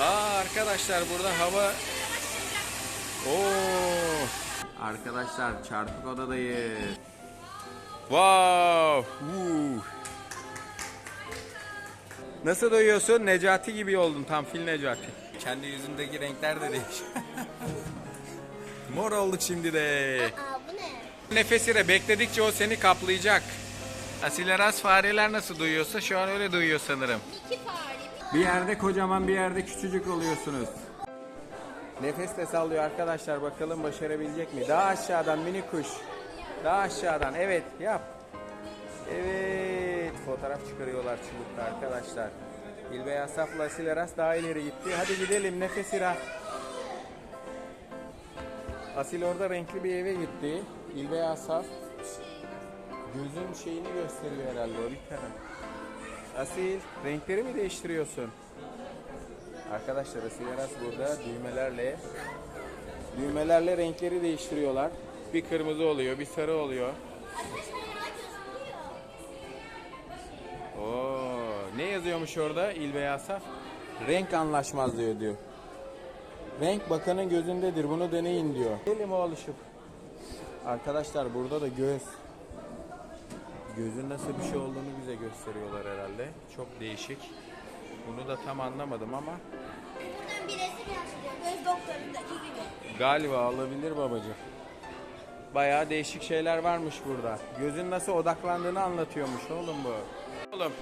Aa arkadaşlar burada hava Oo! Arkadaşlar çarpık odadayız. Wow! Woo! Nasıl doyuyorsun? Necati gibi oldun tam fil Necati. Kendi yüzündeki renkler de değişiyor. Mor olduk şimdi de. Aa bu ne? Nefesire bekledikçe o seni kaplayacak. Asileras fareler nasıl duyuyorsa şu an öyle duyuyor sanırım. İki fare. Bir yerde kocaman bir yerde küçücük oluyorsunuz. Nefes de sallıyor arkadaşlar bakalım başarabilecek mi? Daha aşağıdan mini kuş. Daha aşağıdan evet yap. Evet fotoğraf çıkarıyorlar çubukta arkadaşlar. İlbey Asaf'la Asileras daha ileri gitti. Hadi gidelim nefes ira. Asil orada renkli bir eve gitti. İlbey Asaf gözün şeyini gösteriyor herhalde o bir tane. Asil renkleri mi değiştiriyorsun? Arkadaşlar Asil Aras burada düğmelerle düğmelerle renkleri değiştiriyorlar. Bir kırmızı oluyor, bir sarı oluyor. Oo, ne yazıyormuş orada İlbey Asaf? Renk anlaşmazlığı diyor. Renk bakanın gözündedir. Bunu deneyin diyor. Elim oluşup. Arkadaşlar burada da göz. Gözün nasıl bir şey olduğunu bize gösteriyorlar herhalde. Çok değişik. Bunu da tam anlamadım ama Buradan bir resim yansıtıyor. Göz doktorundaki gibi. galiba alabilir babacığım. Bayağı değişik şeyler varmış burada. Gözün nasıl odaklandığını anlatıyormuş oğlum bu. Oğlum.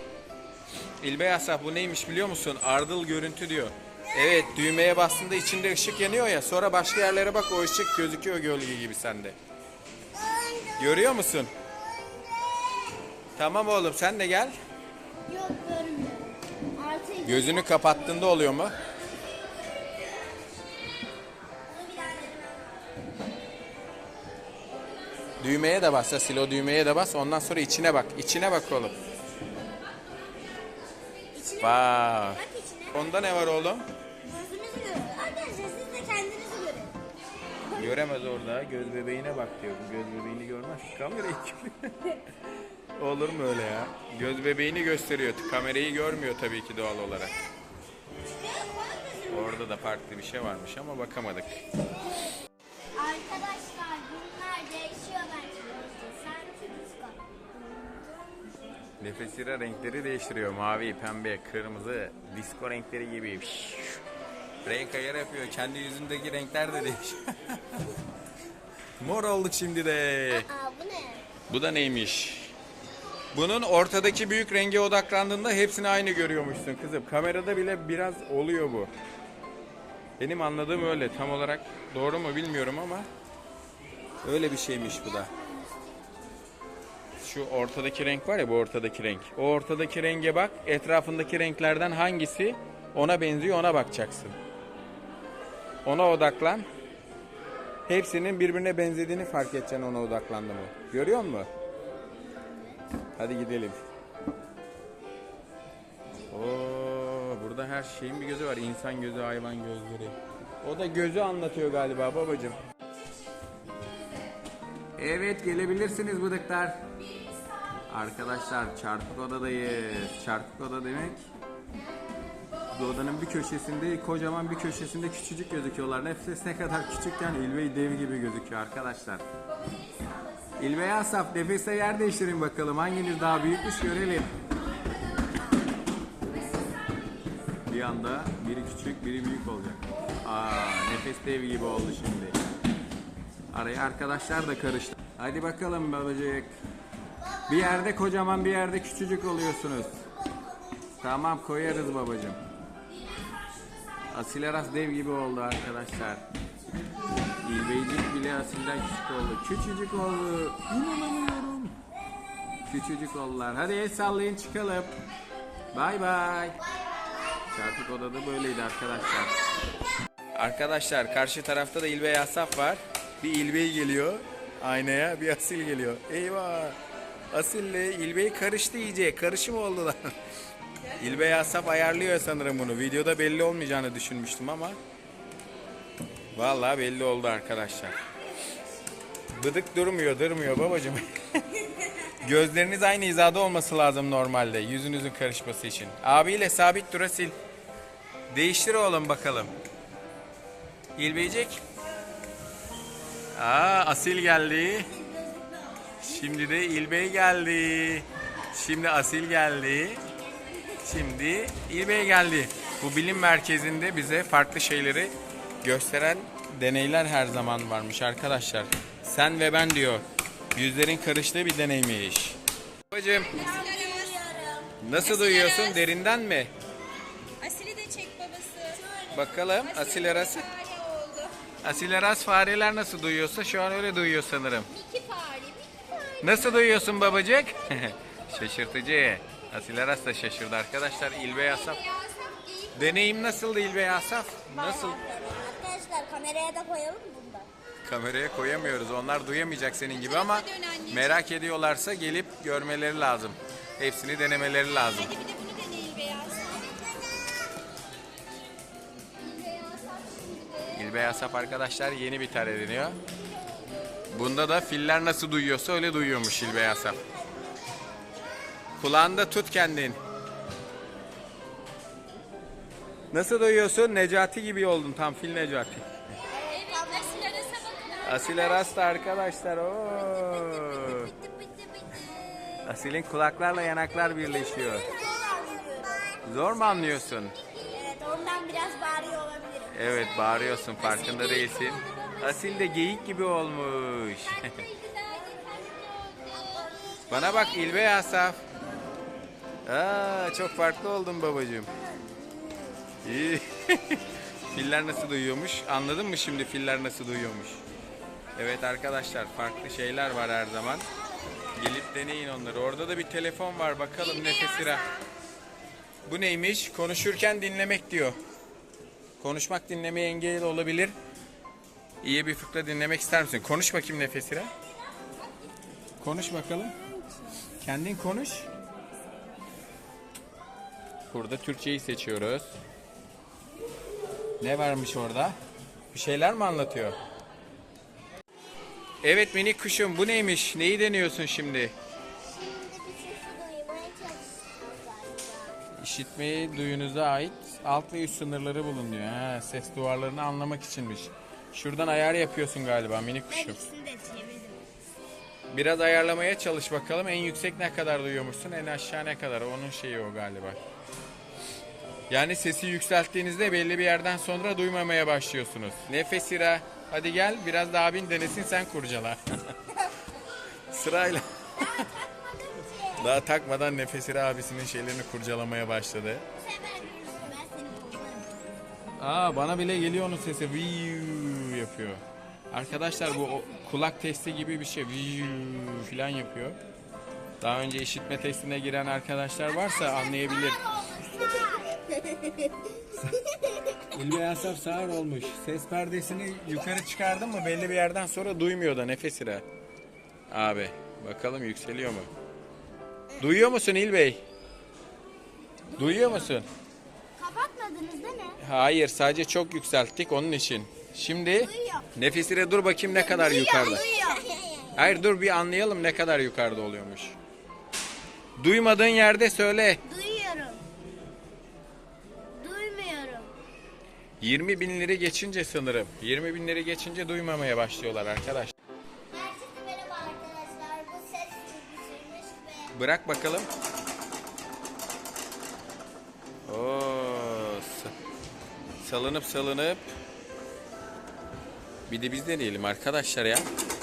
İlbey Asaf bu neymiş biliyor musun? Ardıl görüntü diyor. Evet düğmeye bastığında içinde ışık yanıyor ya. Sonra başka yerlere bak o ışık gözüküyor gölge gibi sende. Görüyor musun? Tamam oğlum sen de gel. Yok görmüyorum. Artı iki. Gözünü kapattığında oluyor mu? Bunu bir daha denemem. Düğmeye de bas Asil o düğmeye de bas. Ondan sonra içine bak. İçine bak oğlum. İçine Vay. bak içine. Onda ne var oğlum? Gözünüzü görün. Arkadaşlar siz de kendinizi görün. Göremez orada. Göz bebeğine bak diyor. Bu göz bebeğini görmez. Kamerayı Olur mu öyle ya? Göz bebeğini gösteriyor. Kamerayı görmüyor tabii ki doğal olarak. Orada da farklı bir şey varmış ama bakamadık. Arkadaşlar bunlar değişiyor bence. Sanki disko. Nefesira renkleri değiştiriyor. Mavi, pembe, kırmızı, disko renkleri gibi. Renk ayar yapıyor. Kendi yüzündeki renkler de değişiyor. Mor olduk şimdi de. Aa bu ne? Bu da neymiş? Bunun ortadaki büyük renge odaklandığında hepsini aynı görüyormuşsun kızım. Kamerada bile biraz oluyor bu. Benim anladığım öyle. Tam olarak doğru mu bilmiyorum ama öyle bir şeymiş bu da. Şu ortadaki renk var ya bu ortadaki renk. O ortadaki renge bak. Etrafındaki renklerden hangisi ona benziyor ona bakacaksın. Ona odaklan. Hepsinin birbirine benzediğini fark edeceksin ona odaklandı mı? Görüyor musun? Hadi gidelim. Oo, burada her şeyin bir gözü var. İnsan gözü, hayvan gözleri. O da gözü anlatıyor galiba babacığım. Evet gelebilirsiniz bıdıklar. Arkadaşlar çarpık odadayız. Çarpık oda demek bu odanın bir köşesinde kocaman bir köşesinde küçücük gözüküyorlar. Nefes ne kadar küçükken İlbey dev gibi gözüküyor arkadaşlar. İlbey Asaf nefeste yer değiştirin bakalım. Hanginiz daha büyükmüş görelim. Bir anda biri küçük biri büyük olacak. Aa nefes dev gibi oldu şimdi. Araya arkadaşlar da karıştı. Hadi bakalım babacık. Bir yerde kocaman bir yerde küçücük oluyorsunuz. Tamam koyarız babacığım. Asileras dev gibi oldu arkadaşlar. İlbeycik bile asilden küçük oldu. Küçücük oldu. İnanamıyorum. Küçücük oldular. Hadi el sallayın çıkalım. Bay bay. Çarpık odada böyleydi arkadaşlar. Arkadaşlar karşı tarafta da İlbey Asaf var. Bir İlbey geliyor aynaya bir Asil geliyor. Eyvah. Asil'le İlbey karıştı iyice. Karışım oldular. İlbey Asaf ayarlıyor sanırım bunu. Videoda belli olmayacağını düşünmüştüm ama Vallahi belli oldu arkadaşlar. Bıdık durmuyor, durmuyor babacığım. Gözleriniz aynı hizada olması lazım normalde yüzünüzün karışması için. Abiyle sabit dur Asil. Değiştir oğlum bakalım. İlbeyecek. Aa Asil geldi. Şimdi de İlbey geldi. Şimdi Asil geldi. Şimdi İlbey geldi. Bu bilim merkezinde bize farklı şeyleri gösteren deneyler her zaman varmış arkadaşlar. Sen ve ben diyor. Yüzlerin karıştığı bir deneymiş. Babacığım nasıl duyuyorsun? Derinden mi? Asili de çek babası. Bakalım Asil arası. Fare oldu. Asil Aras fareler nasıl duyuyorsa şu an öyle duyuyor sanırım. İki fare, bir fare. Nasıl duyuyorsun babacık? Şaşırtıcı. Asil Aras da şaşırdı arkadaşlar. İlbey Asaf. Deneyim nasıldı İlbey Asaf? Nasıl? Arkadaşlar kameraya da koyalım mı bunda? Kameraya koyamıyoruz. Onlar duyamayacak senin gibi ama merak ediyorlarsa gelip görmeleri lazım. Hepsini denemeleri lazım. Hadi bir de bunu deneyin beyaz. İlbey Asaf arkadaşlar yeni bir tane deniyor. Bunda da filler nasıl duyuyorsa öyle duyuyormuş İlbey Asaf. Kulağında tut kendin. Nasıl duyuyorsun? Necati gibi oldun tam fil Necati. Evet, asil arasa bakın. Asil Aras da arkadaşlar. Oo. Asil'in kulaklarla yanaklar birleşiyor. Zor mu anlıyorsun? Evet ondan biraz bağırıyor olabilirim. Evet bağırıyorsun farkında değilsin. Asil de geyik gibi olmuş. Bana bak İlbe Asaf. Aa, çok farklı oldun babacığım. Filler nasıl duyuyormuş? Anladın mı şimdi filler nasıl duyuyormuş? Evet arkadaşlar farklı şeyler var her zaman. Gelip deneyin onları. Orada da bir telefon var bakalım nefesira. Bu neymiş? Konuşurken dinlemek diyor. Konuşmak dinlemeye engel olabilir. İyi bir fıkra dinlemek ister misin? Konuş bakayım nefesine. Konuş bakalım. Kendin konuş. Burada Türkçeyi seçiyoruz. Ne varmış orada? Bir şeyler mi anlatıyor? Evet minik kuşum bu neymiş? Neyi deniyorsun şimdi? İşitmeyi duyunuza ait alt ve üst sınırları bulun diyor. Ha, ses duvarlarını anlamak içinmiş. Şuradan ayar yapıyorsun galiba minik kuşum. Biraz ayarlamaya çalış bakalım. En yüksek ne kadar duyuyormuşsun, en aşağı ne kadar. Onun şeyi o galiba. Yani sesi yükselttiğinizde belli bir yerden sonra duymamaya başlıyorsunuz. Nefes ira. Hadi gel biraz da abin denesin sen kurcala. Sırayla. Daha takmadan Nefes ira abisinin şeylerini kurcalamaya başladı. Aa bana bile geliyor onun sesi. Viyu yapıyor. Arkadaşlar bu o- kulak testi gibi bir şey. Viyu falan yapıyor. Daha önce işitme testine giren arkadaşlar varsa anlayabilir. İlbe Asaf sağır olmuş. Ses perdesini yukarı çıkardın mı belli bir yerden sonra duymuyor da nefes ira. Abi bakalım yükseliyor mu? Duyuyor musun İlbey? Duyuyor musun? Kapatmadınız değil mi? Hayır sadece çok yükselttik onun için. Şimdi nefesine dur bakayım ne kadar yukarıda. Hayır dur bir anlayalım ne kadar yukarıda oluyormuş. Duymadığın yerde söyle. 20 binleri geçince sanırım. 20 binleri geçince duymamaya başlıyorlar arkadaş. Herkese merhaba arkadaşlar. Bu ses bilgisayarmış ve Bırak bakalım. Oo, sa- salınıp salınıp. Bir de biz deneyelim arkadaşlar ya.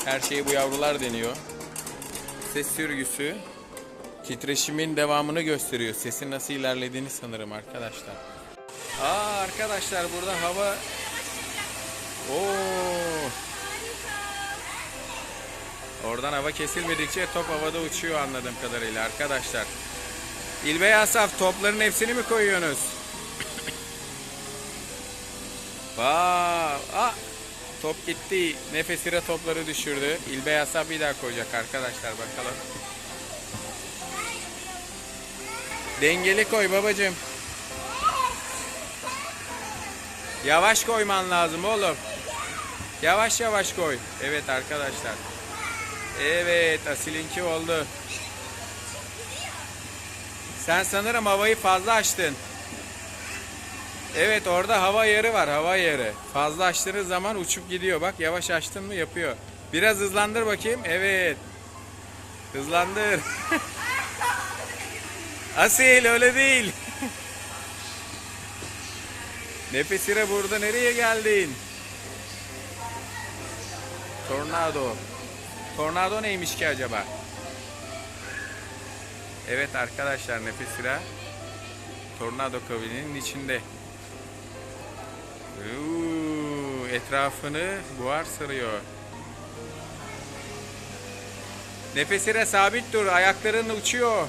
Her şeyi bu yavrular deniyor. Ses sürgüsü titreşimin devamını gösteriyor. Sesin nasıl ilerlediğini sanırım arkadaşlar. Aa arkadaşlar burada hava Oo. Oradan hava kesilmedikçe top havada uçuyor anladığım kadarıyla arkadaşlar. İlbey Asaf topların hepsini mi koyuyorsunuz? Vaa! Aa! Top gitti. Nefesire topları düşürdü. İlbey Asaf bir daha koyacak arkadaşlar bakalım. Dengeli koy babacığım. Yavaş koyman lazım oğlum. Yavaş yavaş koy. Evet arkadaşlar. Evet Asil'inki oldu. Sen sanırım havayı fazla açtın. Evet orada hava yarı var hava yarı. Fazla açtığınız zaman uçup gidiyor. Bak yavaş açtın mı yapıyor. Biraz hızlandır bakayım. Evet. Hızlandır. Asil öyle değil. Nefesire burada nereye geldin? Tornado. Tornado neymiş ki acaba? Evet arkadaşlar Nefesira tornado kavilinin içinde. Uuu, etrafını buhar sarıyor. Nefesire sabit dur, ayakların uçuyor.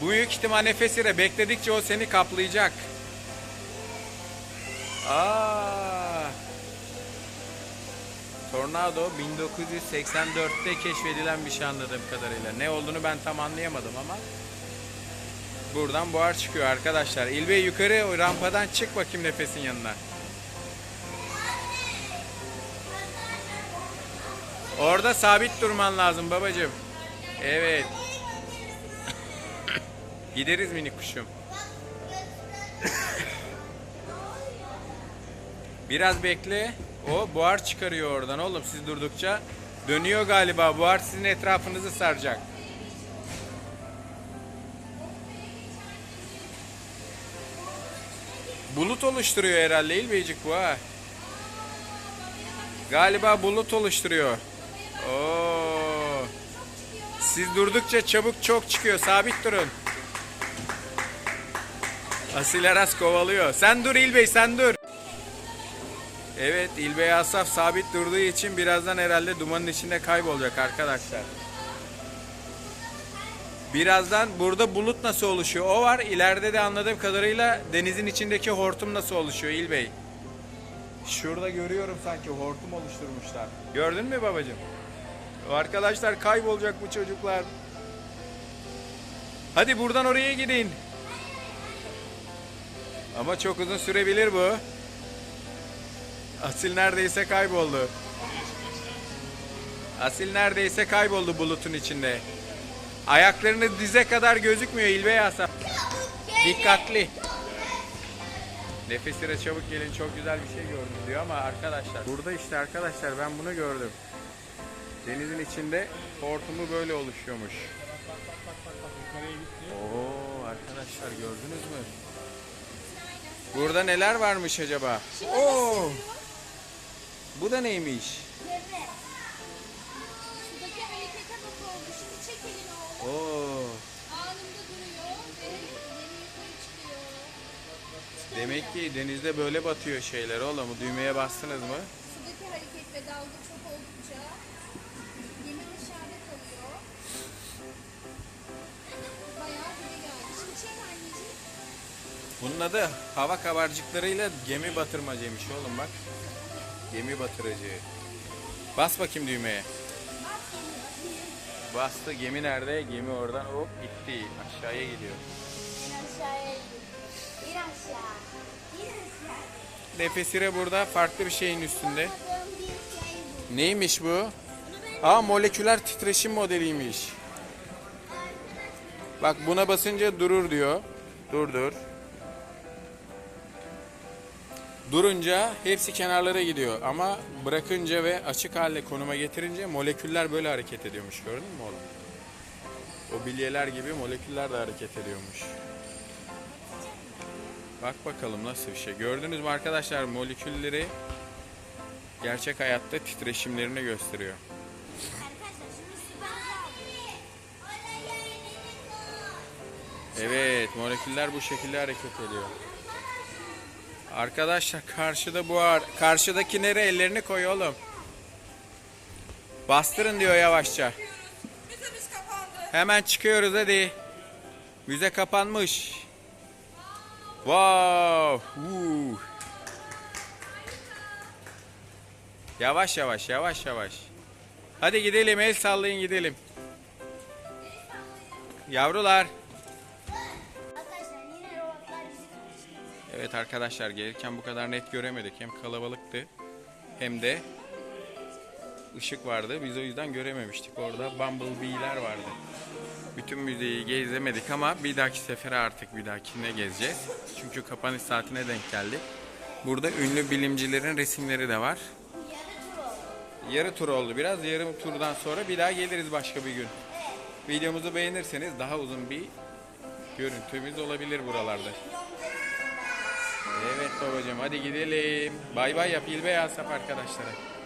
Bu büyük ihtimal nefesire bekledikçe o seni kaplayacak. Aa. Tornado 1984'te keşfedilen bir şey anladığım kadarıyla. Ne olduğunu ben tam anlayamadım ama buradan buhar çıkıyor arkadaşlar. İlbey yukarı rampadan çık bakayım nefesin yanına. Orada sabit durman lazım babacığım. Evet. Gideriz minik kuşum. Biraz bekle. O buhar çıkarıyor oradan oğlum siz durdukça. Dönüyor galiba. Buhar sizin etrafınızı saracak. Bulut oluşturuyor herhalde İlbeycik bu ha. Galiba bulut oluşturuyor. Oo. Siz durdukça çabuk çok çıkıyor. Sabit durun. Asil Aras kovalıyor. Sen dur İlbey sen dur. Evet İlbey Asaf sabit durduğu için birazdan herhalde dumanın içinde kaybolacak arkadaşlar. Birazdan burada bulut nasıl oluşuyor? O var. İleride de anladığım kadarıyla denizin içindeki hortum nasıl oluşuyor İlbey? Şurada görüyorum sanki hortum oluşturmuşlar. Gördün mü babacığım? Arkadaşlar kaybolacak bu çocuklar. Hadi buradan oraya gidin. Ama çok uzun sürebilir bu. Asil neredeyse kayboldu. Asil neredeyse kayboldu bulutun içinde. Ayaklarını dize kadar gözükmüyor İlbey Asaf. Dikkatli. Nefesire çabuk gelin çok güzel bir şey gördüm diyor ama arkadaşlar burada işte arkadaşlar ben bunu gördüm. Denizin içinde hortumu böyle oluşuyormuş. Oo arkadaşlar gördünüz mü? Burada neler varmış acaba? Oo! Bu da neymiş? Şuradaki harekete bak oldu. Şimdi çek elini oğlum. Oo! Anında duruyor ve deri yukarı çıkıyor. Demek ki denizde böyle batıyor şeyler oğlum. Bu Düğmeye bastınız mı? Sudaki hareket ve dalga çok Bunun adı hava kabarcıklarıyla gemi batırmacıymış oğlum bak. Gemi batırıcı. Bas bakayım düğmeye. Bastı. Gemi nerede? Gemi oradan hop gitti. Aşağıya gidiyor. Aşağıya. İn aşağı. İn aşağı. Nefesire burada farklı bir şeyin üstünde. Bir şey. Neymiş bu? Aa moleküler titreşim modeliymiş. Bak buna basınca durur diyor. Dur Durunca hepsi kenarlara gidiyor ama bırakınca ve açık hale konuma getirince moleküller böyle hareket ediyormuş gördün mü oğlum? O bilyeler gibi moleküller de hareket ediyormuş. Bak bakalım nasıl bir şey. Gördünüz mü arkadaşlar molekülleri gerçek hayatta titreşimlerini gösteriyor. Evet, moleküller bu şekilde hareket ediyor. Arkadaşlar karşıda buhar. Karşıdaki nere ellerini koy oğlum. Bastırın diyor yavaşça. Hemen çıkıyoruz hadi. Müze kapanmış. Wow. Yavaş yavaş yavaş yavaş. Hadi gidelim el sallayın gidelim. Yavrular. Evet arkadaşlar gelirken bu kadar net göremedik. Hem kalabalıktı hem de ışık vardı. Biz o yüzden görememiştik. Orada bumblebee'ler vardı. Bütün müzeyi gezemedik ama bir dahaki sefere artık bir dahakine gezeceğiz. Çünkü kapanış saatine denk geldik. Burada ünlü bilimcilerin resimleri de var. Yarı tur oldu biraz. Yarım turdan sonra bir daha geliriz başka bir gün. Videomuzu beğenirseniz daha uzun bir görüntümüz olabilir buralarda. Evet babacığım hadi gidelim. Bay bay yap İlbe Asaf arkadaşlara.